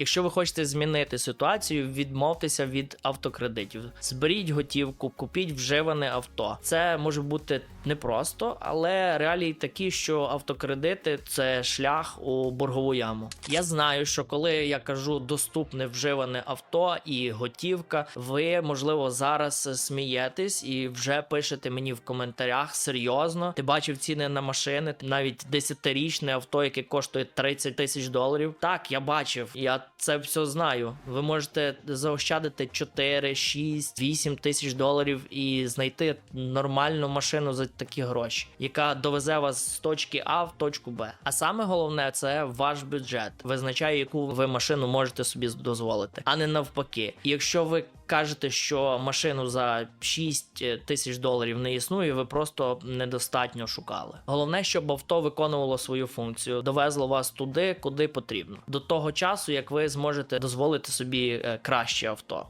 Якщо ви хочете змінити ситуацію, відмовтеся від автокредитів. Зберіть готівку, купіть вживане авто. Це може бути непросто, але реалії такі, що автокредити це шлях у боргову яму. Я знаю, що коли я кажу доступне вживане авто і готівка, ви можливо зараз смієтесь і вже пишете мені в коментарях серйозно. Ти бачив ціни на машини, навіть 10-річне авто, яке коштує 30 тисяч доларів. Так, я бачив, я це все знаю. Ви можете заощадити 4, 6, 8 тисяч доларів і знайти нормальну машину за такі гроші, яка довезе вас з точки А в точку Б. А саме головне це ваш бюджет. Визначає, яку ви машину можете собі дозволити, а не навпаки. Якщо ви кажете, що машину за 6 тисяч доларів не існує, ви просто недостатньо шукали. Головне, щоб авто виконувало свою функцію, довезло вас туди, куди потрібно, до того часу, як ви зможете дозволити собі е, краще авто.